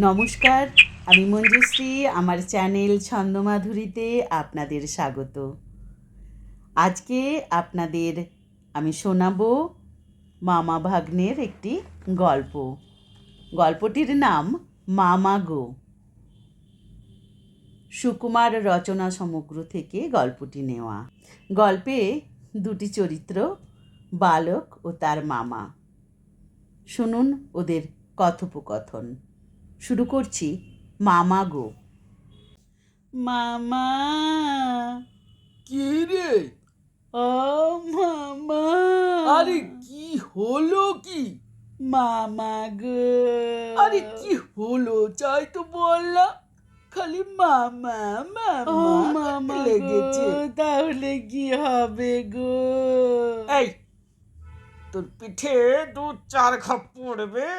নমস্কার, আমি মঞ্জুশ্রী, আমার চ্যানেল ছন্দমাধুরীতে আপনাদের স্বাগত। আজকে আপনাদের আমি শোনাবো মামা ভাগ্নের একটি গল্প। গল্পটির নাম মামা গো। সুকুমার রচনা সমগ্র থেকে গল্পটি নেওয়া। গল্পে দুটি চরিত্র, বালক ও তার মামা। শুনুন ওদের কথোপকথন। শুরু করছি মামা গো। মামা। কি রে? ও মামা। আরে কি হলো কি? মামা গো। আরে কি হলো? চাই তো বল না খালি মামা ও মামা মামা লেগেছে। তাহলে কি হবে গো? এই তোর পিঠে দু চার খাপ পড়বে।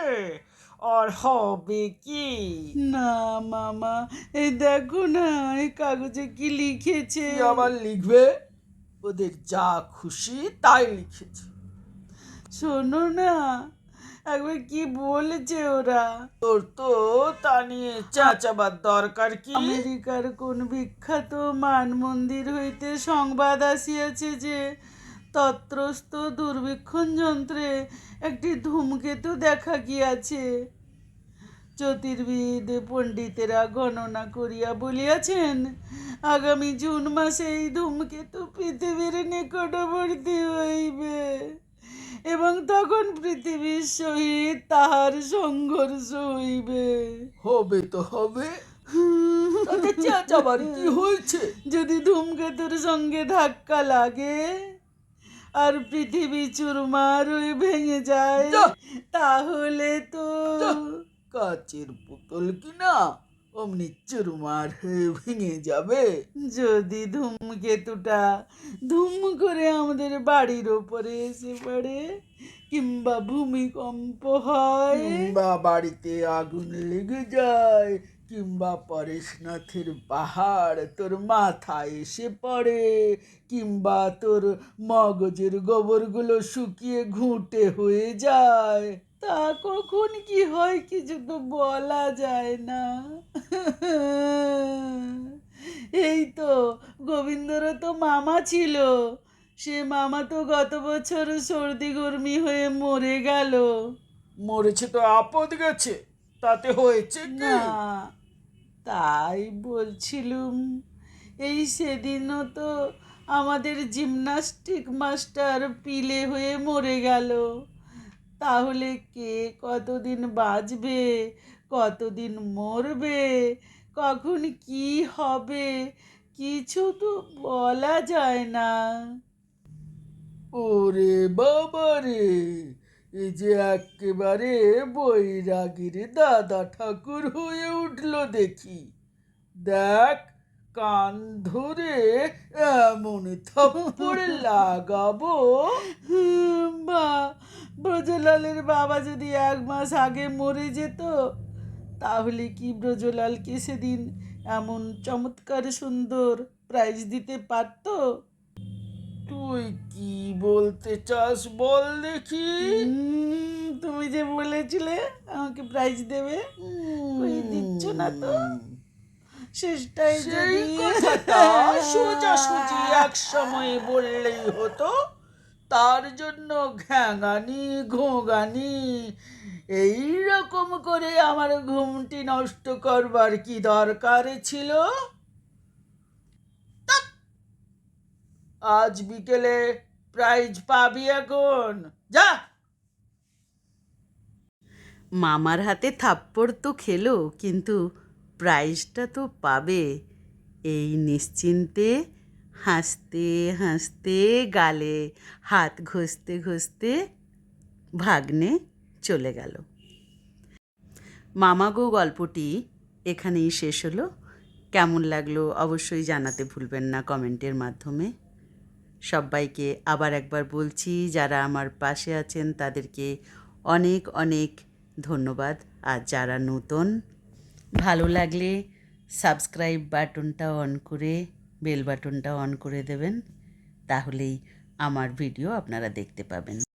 আর হবে কি? না মামা এই দেখো না এই কাগজে কি লিখেছে? কি আবার লিখবে? ওদের যা খুশি তাই লিখেছে। শোনো না একবার কি বলেছে ওরা? তোর তো তা নিয়ে চাচাবার দরকার কি? আমেরিকার কোন বিখ্যাত মান মন্দির হইতে সংবাদ আসিয়াছে যে তত্রস্থ দূরবীক্ষণ যন্ত্রে একটি ধূমকেতু দেখা গিয়াছে। জ্যোতির্বিদ পণ্ডিতেরা গণনা করিয়া বলিয়াছেন আগামী জুন মাসে এই ধূমকেতু পৃথিবীর নিকটবর্তী হইবে এবং তখন পৃথিবীর সহিত তাহার সংঘর্ষ হইবে। হবে তো হবে। তাতে চেঁচাবার কি হয়েছে? যদি ধূমকেতুর সঙ্গে ধাক্কা লাগে আর পৃথিবী চুরমার হয়ে ভেঙে যায়। তাহলে তো। কাচের পুতুল কিনা? অমনি চুরমার হয়ে ভেঙে যাবে। যদি ধূমকেতুটা ধুম করে আমাদের বাড়ির ওপরে এসে পড়ে কিংবা ভূমিকম্প হয়। কিংবা বাড়িতে আগুন লেগে যায় কিংবা পরেশনাথের পাহাড় তোর মাথায় এসে পড়ে কিংবা তোর মগজের গোবরগুলো শুকিয়ে ঘুঁটে হয়ে যায় তা কখন কি হয় কিছু তো বলা যায় না। এই তো গোবিন্দরও তো মামা ছিল সে মামা তো গত বছর সর্দি গরমি হয়ে মরে গেল। মরেছে তো আপদ গেছে তাতে হয়েছে না তাই বলছিলুম, এই সেদিনও তো আমাদের জিমনাস্টিক মাস্টার পিলে হয়ে মরে গেল। তাহলে কে কতদিন বাঁচবে, কতদিন মরবে, কখন কি হবে, কিছু তো বলা যায় না। ওরে বাবা রে এই যে একেবারে বৈরাগীর দাদা ঠাকুর হয়ে উঠল দেখি। দেখ, কান ধরে এমন থাপ্পড় লাগাবো। বা, ব্রজলালের বাবা যদি এক মাস আগে মরে যেত, তাহলে কি ব্রজলালকে সেদিন এমন চমৎকার সুন্দর প্রাইজ দিতে পারতো? তুই কি বলতে চাস বল দেখি। তুমি যে বলেছিলে আমাকে প্রাইজ দেবে কই দিচ্ছ না তো? শেষটাই যদি। সোজা সুজি এক সময় বললেই হতো। তার জন্য ঘ্যাঙানি ঘোগানি এই রকম করে আমার ঘুমটি নষ্ট করবার কি দরকার ছিল? আজ বিকেলে প্রাইজ পাবি এখন। যা। মামার হাতে থাপ্পড় তো খেলো, কিন্তু প্রাইজটা তো পাবে। এই নিশ্চিন্তে হাসতে হাসতে গালে হাত ঘষতে ঘষতে ভাগ্নে চলে গেল। মামাগো গল্পটি এখানেই শেষ হলো। কেমন লাগল অবশ্যই জানাতে ভুলবেন না কমেন্টের মাধ্যমে। সবাইকে আবার একবার বলছি, যারা আমার পাশে আছেন তাদেরকে অনেক অনেক ধন্যবাদ। আর যারা নতুন, ভালো লাগলে সাবস্ক্রাইব বাটনটা অন করে, বেল বাটনটা অন করে দেবেন। তাহলেই আমার ভিডিও আপনারা দেখতে পাবেন।